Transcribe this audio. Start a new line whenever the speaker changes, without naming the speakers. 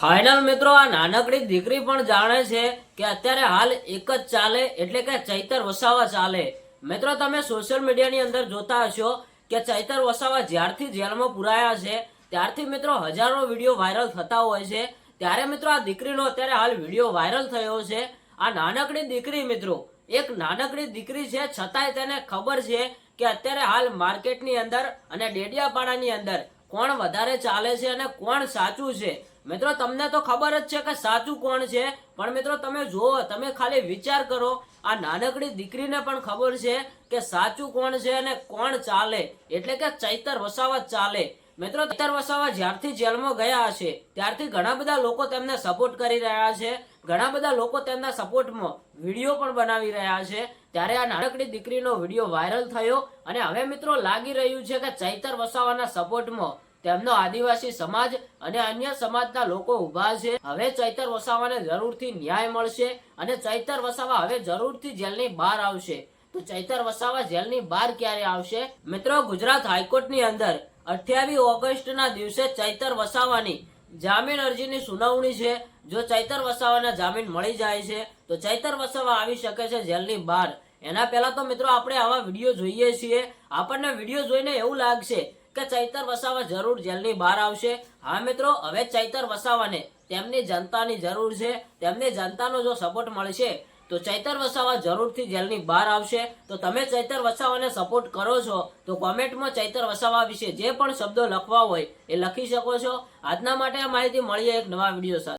Final મિત્રો, આ નાનકડી દીકરી પણ જાણે છે કે અત્યારે હાલ એક જ ચાલે, એટલે કે ચૈતર વસાવા ચાલે. મિત્રો, તમે સોશિયલ મીડિયાની અંદર જોતા હશો કે ચૈતર વસાવા જ્યારથી જેલમાં પુરાયા છે, ત્યારથી મિત્રો હજારો વીડિયો વાયરલ થતા હોય છે. ત્યારે મિત્રો આ દીકરીનો અત્યારે હાલ વીડિયો વાયરલ થયો છે. આ નાનકડી દીકરી મિત્રો, એક નાનકડી દીકરી છે, છતાંય તેને ખબર છે કે અત્યારે હાલ માર્કેટની અંદર અને ડેડિયાપાડાની અંદર કોણ વધારે ચાલે છે અને કોણ સાચું છે. મિત્રો, તમને તો ખબર જ છે કે સાચું કોણ છે, પણ મિત્રો તમે જુઓ, તમે ખાલી વિચાર કરો, આ નાનકડી દીકરીને પણ ખબર છે કે સાચું કોણ છે અને કોણ ચાલે. એટલે કે ચૈતર વસાવત ચાલે. મિત્રો તર વસાવા જ્યારથી જેલમાં ગયા હશે, ત્યારથી ઘણા બધા લોકો તેમને સપોર્ટ કરી રહ્યા છે. ઘણા બધા લોકો તેમના સપોર્ટમાં વીડિયો પણ બનાવી રહ્યા છે. ત્યારે આ નાનકડી દીકરીનો વીડિયો વાયરલ થયો અને હવે મિત્રો લાગી રહ્યું છે કે ચૈતર વસાવાના સપોર્ટમાં તેમનો આદિવાસી સમાજ અને અન્ય સમાજના લોકો ઊભા છે. હવે ચૈતર વસાવાને જરૂરથી ન્યાય મળશે અને ચૈતર વસાવા હવે જરૂરથી જેલની બહાર આવશે. તો ચૈતર વસાવા જેલની બહાર ક્યારે આવશે? મિત્રો, ગુજરાત હાઈકોર્ટની અંદર અઠ્યાવીસ ઓગસ્ટના દિવસે ચૈતર વસાવાની જામીન અરજીની સુનાવણી છે. જો ચૈતર વસાવાના જામીન મળી જાય છે, તો ચૈતર વસાવા આવી શકે છે જેલની બહાર. એના પહેલા તો મિત્રો આપણે આવા વીડિયો જોઈએ છીએ. આપણને વીડિયો જોઈને એવું લાગશે કે ચૈતર વસાવા જરૂર જેલની બહાર આવશે. હા મિત્રો, હવે ચૈતર વસાવાને તેમની જનતાની જરૂર છે. તેમની જનતાનો જો સપોર્ટ મળશે તો ચૈતર વસાવા જરૂરથી જેલની બહાર આવશે. તો તમે ચૈતર વસાવાને સપોર્ટ કરો છો, તો કોમેન્ટમાં ચૈતર વસાવા વિશે જે પણ શબ્દો લખવા હોય એ લખી શકો છો. આજના માટે આ માહિતી મળીએ એક નવા વીડિયો સાથે.